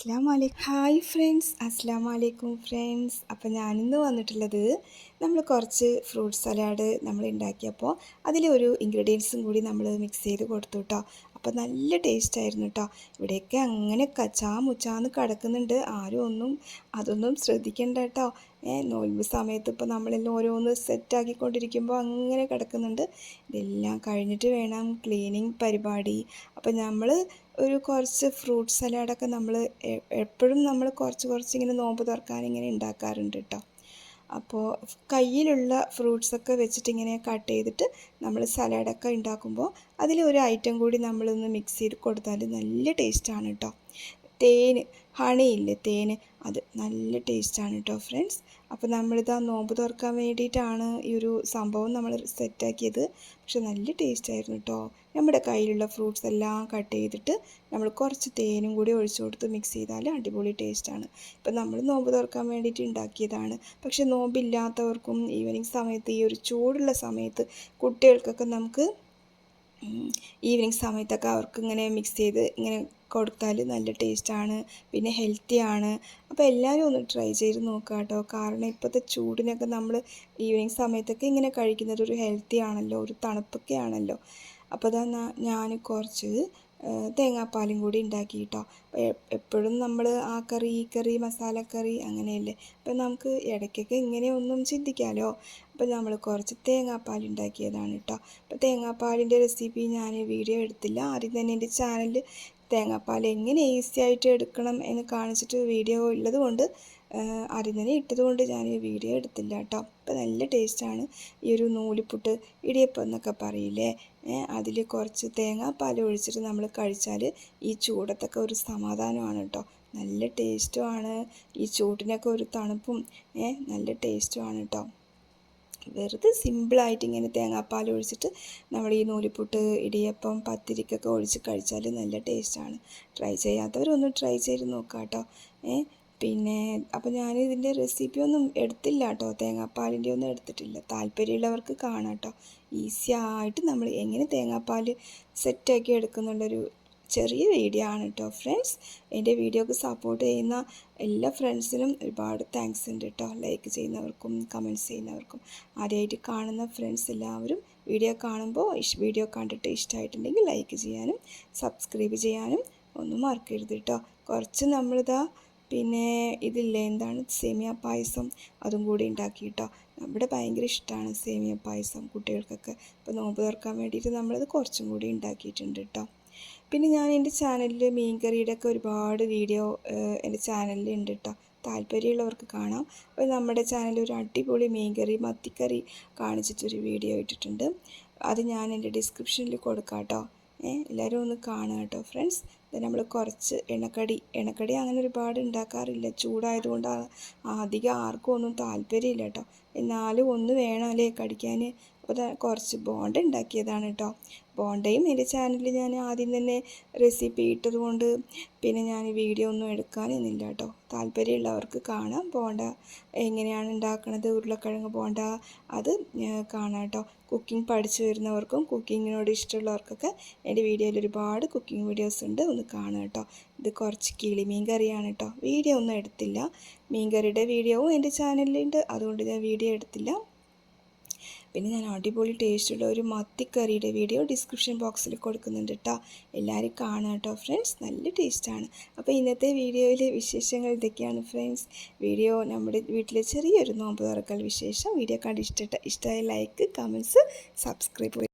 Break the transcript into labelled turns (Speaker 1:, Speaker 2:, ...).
Speaker 1: അസ്ലാം വലൈക്കും hi friends അസ്ലാം വലൈക്കും ഫ്രണ്ട്സ്. അപ്പോൾ ഞാനിന്ന് വന്നിട്ടുള്ളത് നമ്മൾ കുറച്ച് ഫ്രൂട്ട് സലാഡ് നമ്മൾ ഉണ്ടാക്കിയപ്പോൾ അതിലൊരു ഇൻഗ്രീഡിയൻസും കൂടി നമ്മൾ മിക്സ് ചെയ്ത് കൊടുത്തു കേട്ടോ അപ്പോൾ നല്ല ടേസ്റ്റ് ആയിരുന്നു കേട്ടോ ഇവിടെയൊക്കെ അങ്ങനെ കച്ചാ മുച്ചാന്ന് കിടക്കുന്നുണ്ട്. ആരും ഒന്നും അതൊന്നും ശ്രദ്ധിക്കേണ്ട കേട്ടോ ഏ നോൽമ്പ് സമയത്ത് ഇപ്പോൾ നമ്മളെല്ലാം ഓരോന്ന് സെറ്റാക്കിക്കൊണ്ടിരിക്കുമ്പോൾ അങ്ങനെ കിടക്കുന്നുണ്ട്. ഇതെല്ലാം കഴിഞ്ഞിട്ട് വേണം ക്ലീനിങ് പരിപാടി. അപ്പോൾ നമ്മൾ ഒരു കുറച്ച് ഫ്രൂട്ട് സലാഡൊക്കെ നമ്മൾ എപ്പോഴും നമ്മൾ കുറച്ച് കുറച്ച് ഇങ്ങനെ നോമ്പ് തുറക്കാൻ ഇങ്ങനെ ഉണ്ടാക്കാറുണ്ട് കേട്ടോ അപ്പോൾ കയ്യിലുള്ള ഫ്രൂട്ട്സൊക്കെ വെച്ചിട്ട് ഇങ്ങനെ കട്ട് ചെയ്തിട്ട് നമ്മൾ സലാഡൊക്കെ ഉണ്ടാക്കുമ്പോൾ അതിൽ ഒരു ഐറ്റം കൂടി നമ്മളൊന്ന് മിക്സ് ചെയ്ത് കൊടുത്താൽ നല്ല ടേസ്റ്റാണ് കേട്ടോ തേന് ഹണി ഇല്ലേ തേന്? അത് നല്ല ടേസ്റ്റാണ് കേട്ടോ ഫ്രണ്ട്സ്. അപ്പോൾ നമ്മളിതാ നോമ്പ് തുറക്കാൻ വേണ്ടിയിട്ടാണ് ഈ ഒരു സംഭവം നമ്മൾ സെറ്റാക്കിയത്. പക്ഷെ നല്ല ടേസ്റ്റ് ആയിരുന്നു കേട്ടോ നമ്മുടെ കയ്യിലുള്ള ഫ്രൂട്ട്സ് എല്ലാം കട്ട് ചെയ്തിട്ട് നമ്മൾ കുറച്ച് തേനും കൂടി ഒഴിച്ചു കൊടുത്ത് മിക്സ് ചെയ്താൽ അടിപൊളി ടേസ്റ്റാണ്. ഇപ്പം നമ്മൾ നോമ്പ് തുറക്കാൻ വേണ്ടിയിട്ട് ഉണ്ടാക്കിയതാണ്. പക്ഷെ നോമ്പില്ലാത്തവർക്കും ഈവനിങ് സമയത്ത് ഈ ഒരു ചൂടുള്ള സമയത്ത് കുട്ടികൾക്കൊക്കെ നമുക്ക് ഈവനിങ് സമയത്തൊക്കെ അവർക്ക് ഇങ്ങനെ മിക്സ് ചെയ്ത് ഇങ്ങനെ കൊടുത്താൽ നല്ല ടേസ്റ്റാണ് പിന്നെ ഹെൽത്തിയാണ്. അപ്പോൾ എല്ലാവരും ഒന്ന് ട്രൈ ചെയ്ത് നോക്കുക കേട്ടോ. കാരണം ഇപ്പോഴത്തെ ചൂടിനൊക്കെ നമ്മൾ ഈവനിങ് സമയത്തൊക്കെ ഇങ്ങനെ കഴിക്കുന്നത് ഒരു ഹെൽത്തി ആണല്ലോ ഒരു തണുപ്പൊക്കെ ആണല്ലോ. അപ്പോൾ അതാ ഞാൻ കുറച്ച് തേങ്ങാപ്പാലും കൂടി ഉണ്ടാക്കി കേട്ടോ. എപ്പോഴും നമ്മൾ ആ കറി ഈ കറി മസാലക്കറി അങ്ങനെയല്ലേ. അപ്പം നമുക്ക് ഇടയ്ക്കൊക്കെ ഇങ്ങനെയൊന്നും ചിന്തിക്കാമല്ലോ അപ്പം നമ്മൾ കുറച്ച് തേങ്ങാപ്പാൽ ഉണ്ടാക്കിയതാണ് കേട്ടോ. അപ്പോൾ തേങ്ങാപ്പാലിന്റെ റെസിപ്പി ഞാൻ വീഡിയോ എടുത്തില്ല. ആദ്യം തന്നെ എന്റെ ചാനലിൽ തേങ്ങാപ്പാൽ എങ്ങനെ ഈസി ആയിട്ട് എടുക്കണം എന്ന് കാണിച്ചിട്ട് വീഡിയോ ഉള്ളത് കൊണ്ട് ആദ്യം തന്നെ ഇട്ടതുകൊണ്ട് ഞാൻ ഈ വീഡിയോ എടുത്തില്ല കേട്ടോ. അപ്പോൾ നല്ല ടേസ്റ്റാണ് ഈ ഒരു നൂലിപ്പുട്ട് ഇടിയപ്പം എന്നൊക്കെ പറയില്ലേ? അതിൽ കുറച്ച് തേങ്ങാപ്പാൽ ഒഴിച്ചിട്ട് നമ്മൾ കഴിച്ചാൽ ഈ ചൂടത്തൊക്കെ ഒരു സമാധാനമാണ് കേട്ടോ. നല്ല ടേസ്റ്റുമാണ് ഈ ചൂടിനൊക്കെ ഒരു തണുപ്പും നല്ല ടേസ്റ്റുമാണ് കേട്ടോ. വെറുതെ സിമ്പിളായിട്ട് ഇങ്ങനെ തേങ്ങാപ്പാൽ ഒഴിച്ചിട്ട് നമ്മൾ ഈ നൂലിപ്പുട്ട് ഇടിയപ്പം പത്തിരിക്കൊക്കെ ഒഴിച്ച് കഴിച്ചാൽ നല്ല ടേസ്റ്റാണ്. ട്രൈ ചെയ്യാത്തവരൊന്ന് ട്രൈ ചെയ്ത് നോക്കാം കേട്ടോ ഏഹ് പിന്നെ അപ്പോൾ ഞാൻ ഇതിന്റെ റെസിപ്പി ഒന്നും എടുത്തില്ല കേട്ടോ. തേങ്ങാപ്പാലിന്റെ ഒന്നും എടുത്തിട്ടില്ല. താല്പര്യമുള്ളവർക്ക് കാണാം കേട്ടോ. ഈസി ആയിട്ട് നമ്മൾ എങ്ങനെ തേങ്ങാപ്പാൽ സെറ്റാക്കി എടുക്കുന്നുള്ളൊരു ചെറിയ വീഡിയോ ആണ് കേട്ടോ ഫ്രണ്ട്സ് എന്റെ വീഡിയോക്ക് സപ്പോർട്ട് ചെയ്യുന്ന എല്ലാ ഫ്രണ്ട്സിനും ഒരുപാട് താങ്ക്സ് ഉണ്ട് കേട്ടോ ലൈക്ക് ചെയ്യുന്നവർക്കും കമന്റ്സ് ചെയ്യുന്നവർക്കും. ആദ്യമായിട്ട് കാണുന്ന ഫ്രണ്ട്സ് എല്ലാവരും വീഡിയോ കാണുമ്പോൾ വീഡിയോ കണ്ടിട്ട് ഇഷ്ടമായിട്ടുണ്ടെങ്കിൽ ലൈക്ക് ചെയ്യാനും സബ്സ്ക്രൈബ് ചെയ്യാനും ഒന്നും മറക്കരുത് കേട്ടോ കുറച്ച് നമ്മളിതാ പിന്നെ ഇതില്ലേ എന്താണ് സേമിയ പായസം അതും കൂടി ഉണ്ടാക്കി കേട്ടോ നമ്മുടെ ഭയങ്കര ഇഷ്ടമാണ് സേമിയ പായസം കുട്ടികൾക്കൊക്കെ. അപ്പോൾ നോമ്പ് തുറക്കാൻ വേണ്ടിയിട്ട് നമ്മളത് കുറച്ചും കൂടി ഉണ്ടാക്കിയിട്ടുണ്ട് കേട്ടോ പിന്നെ ഞാൻ എന്റെ ചാനലിൽ മീൻകറിയുടെ ഒക്കെ ഒരുപാട് വീഡിയോ എന്റെ ചാനലിൽ ഉണ്ട് കേട്ടോ താല്പര്യമുള്ളവർക്ക് കാണാം. അപ്പോൾ നമ്മുടെ ചാനലിൽ ഒരു അടിപൊളി മീൻകറി മത്തിക്കറി കാണിച്ചിട്ടൊരു വീഡിയോ ഇട്ടിട്ടുണ്ട്. അത് ഞാൻ എന്റെ ഡിസ്ക്രിപ്ഷനിൽ കൊടുക്കാം കേട്ടോ എല്ലാവരും ഒന്ന് കാണുക കേട്ടോ ഫ്രണ്ട്സ്. നമ്മൾ കുറച്ച് എണ്ണക്കടി എണ്ണക്കടി അങ്ങനെ ഒരുപാട് ഉണ്ടാക്കാറില്ല. ചൂടായതുകൊണ്ട് അധികം ആർക്കും ഒന്നും താല്പര്യമില്ല കേട്ടോ. എന്നാലും ഒന്ന് വേണം അല്ലേ കടിക്കാൻ? അപ്പോൾ കുറച്ച് ബോണ്ട ഉണ്ടാക്കിയതാണ് കേട്ടോ. ബോണ്ടയും എന്റെ ചാനലിൽ ഞാൻ ആദ്യം തന്നെ റെസിപ്പി ഇട്ടതുകൊണ്ട് പിന്നെ ഞാൻ വീഡിയോ ഒന്നും എടുക്കാനൊന്നുമില്ല കേട്ടോ. താല്പര്യമുള്ളവർക്ക് കാണാം. ബോണ്ട എങ്ങനെയാണ് ഉണ്ടാക്കുന്നത് ഉരുളക്കിഴങ്ങ് ബോണ്ട അത് കാണാം കേട്ടോ. കുക്കിംഗ് പഠിച്ചു വരുന്നവർക്കും കുക്കിങ്ങിനോട് ഇഷ്ടമുള്ളവർക്കൊക്കെ എന്റെ വീഡിയോയിൽ ഒരുപാട് കുക്കിംഗ് വീഡിയോസ് ഉണ്ട്. ഒന്ന് കാണുക കേട്ടോ. ഇത് കുറച്ച് കിളി മീൻ കറിയാണ് കേട്ടോ. വീഡിയോ ഒന്നും എടുത്തില്ല. മീൻ കറിയുടെ വീഡിയോവും എന്റെ ചാനലിലുണ്ട് അതുകൊണ്ട് ഞാൻ വീഡിയോ എടുത്തില്ല. പിന്നെ ഞാൻ അടിപൊളി ടേസ്റ്റുള്ള ഒരു മത്തിക്കറിയുടെ വീഡിയോ ഡിസ്ക്രിപ്ഷൻ ബോക്സിൽ കൊടുക്കുന്നുണ്ട് കേട്ടോ എല്ലാവരും കാണുക കേട്ടോ ഫ്രണ്ട്സ്. നല്ല ടേസ്റ്റാണ്. അപ്പോൾ ഇന്നത്തെ വീഡിയോയിലെ വിശേഷങ്ങൾ ഇതൊക്കെയാണ് ഫ്രണ്ട്സ്. വീഡിയോ നമ്മുടെ വീട്ടിലെ ചെറിയൊരു നോമ്പ് തുറക്കൽ വിശേഷം. വീഡിയോ കണ്ട് ഇഷ്ടപ്പെട്ട ഇഷ്ടമായ ലൈക്ക് കമൻസ് സബ്സ്ക്രൈബ്